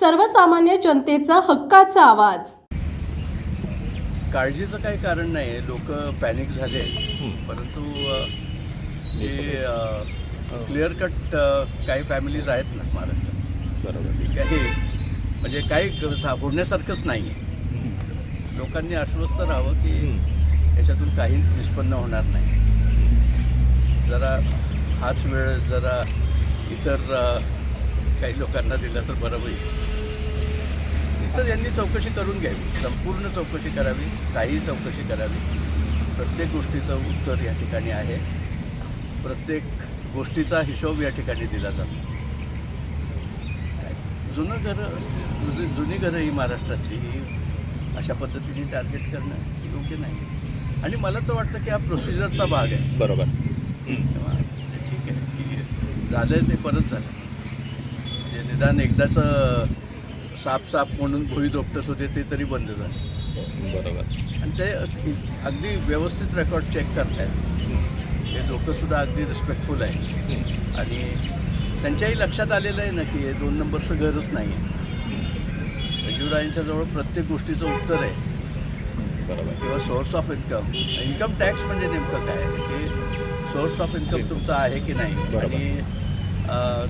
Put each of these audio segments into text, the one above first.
सर्वसामान्य जनतेचा हक्काचा आवाज. काळजीचं काही कारण नाही. आहे लोक पॅनिक झाले परंतु जे क्लिअर कट काही फॅमिलीज आहेत ना महाराष्ट्रात. बरोबर. काही म्हणजे काही क- सा- बोलण्यासारखंच नाही आहे लोकांनी आश्वस्त राहावं की याच्यातून काही निष्पन्न होणार नाही. जरा हाच वेळ जरा इतर काही लोकांना दिला तर बरं होईल. तर यांनी चौकशी करून घ्यावी. संपूर्ण चौकशी करावी काही चौकशी करावी. प्रत्येक गोष्टीचं उत्तर या ठिकाणी आहे. प्रत्येक गोष्टीचा हिशोब या ठिकाणी दिला जातो. जुनं घरं जुनी जुनी घरं ही महाराष्ट्रातली ही अशा पद्धतीने टार्गेट करणं योग्य नाही. आणि मला तर वाटतं की हा प्रोसिजरचा भाग आहे. बरोबर. तेव्हा ते ठीक आहे की झालं ते परत झालं. म्हणजे निदान एकदाचं साप साप म्हणून भुई दोपटत होते ते तरी बंद झालं. बरोबर. आणि ते अगदी व्यवस्थित रेकॉर्ड चेक करतायत. हे लोकंसुद्धा अगदी रिस्पेक्टफुल आहे आणि त्यांच्याही लक्षात आलेलं आहे ना की हे दोन नंबरचं घरच नाही आहे. संजीवरायांच्या जवळ प्रत्येक गोष्टीचं उत्तर आहे. बरोबर. किंवा source of income income tax म्हणजे नेमकं काय? की सोर्स ऑफ इन्कम तुमचा आहे की नाही? बरोबर. आणि अं,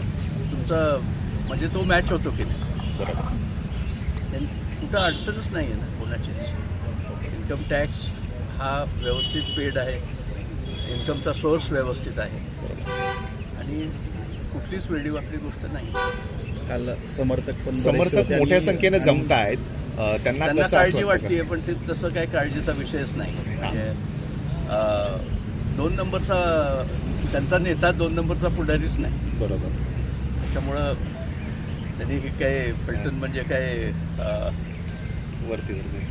तुमचं म्हणजे तो मॅच होतो की नाही? बरोबर. त्यांची कुठं अडचणच नाही आहे ना कोणाचीच. इन्कम टॅक्स हा व्यवस्थित पेड आहे. इन्कमचा सोर्स व्यवस्थित आहे. आणि कुठलीच वेळीवाकडी गोष्ट नाही. काल समर्थक पण समर्थक मोठ्या संख्येने जमत आहेत त्यांना काळजी वाटते? पण ते तसं काही काळजीचा विषयच नाही. म्हणजे अं, दोन नंबरचा त्यांचा नेता दोन नंबरचा पुढारीच नाही. बरोबर. त्याच्यामुळं त्यांनी हे काय फलटण म्हणजे काय वरती वरती.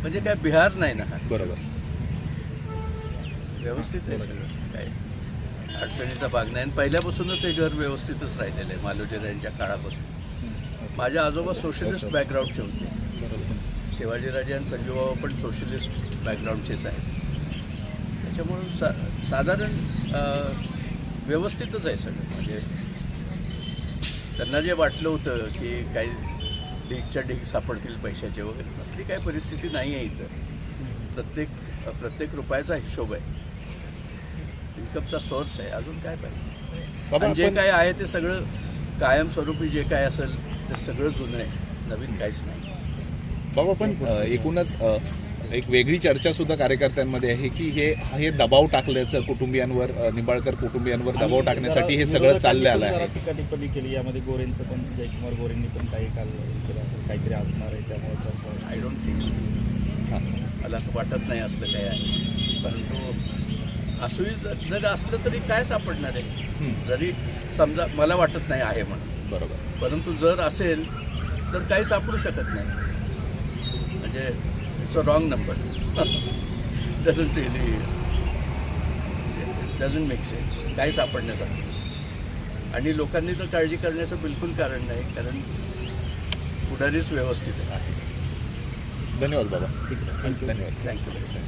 म्हणजे काय बिहार नाही ना बरोबर. व्यवस्थित आहे सगळं. काय अडचणीचा भाग नाही. आणि पहिल्यापासूनच हे घर व्यवस्थितच राहिलेलं आहे मालोजेर यांच्या काळापासून माझे आजोबा सोशलिस्ट बॅकग्राऊंडचे होते. शिवाजीराजे आणि संजूबाबा पण सोशलिस्ट बॅकग्राऊंडचेच आहेत. त्याच्यामुळं सा साधारण व्यवस्थितच आहे सगळं. म्हणजे त्यांना जे वाटलं होतं की काही ढीगच्या ढीग सापडतील पैशाचे वगैरे तसली काही परिस्थिती नाही आहे इथं. प्रत्येक प्रत्येक रुपयाचा हिशोब आहे. इन्कमचा सोर्स आहे अजून काय पाहिजे? जे काय आहे ते सगळं कायमस्वरूपी जे काय असेल ते सगळं जुनं आहे. नवीन काहीच नाही. बाबा पण एकूणच एक वेगळी चर्चा सुद्धा कार्यकर्त्यांमध्ये आहे की हे हे दबाव टाकल्याचं कुटुंबियांवर निंबाळकर कुटुंबियांवर दबाव टाकण्यासाठी हे सगळं चाललं आलं आहे. जरा टीका-टिप्पणी केली यामध्ये गोरेंचं पण जयकुमार गोरेंनी पण काही काल काहीतरी असणार आहे त्यामुळे तसं आय डोंट थिंक सो हां. मला वाटत नाही असलं काय आहे. परंतु असंही जर जर असलं तरी काय सापडणार आहे? हं, जरी समजा मला वाटत नाही आहे म्हणून. बरोबर. परंतु जर असेल तर काही सापडू शकत नाही. म्हणजे it's a wrong number doesn't really doesn't make sense काही सापडण्यासाठी. आणि लोकांनी तर काळजी करण्याचं बिलकुल कारण नाही कारण पुढारीच व्यवस्थित आहे. धन्यवाद बाबा. ठीक आहे. थँक्यू धन्यवाद. थँक्यू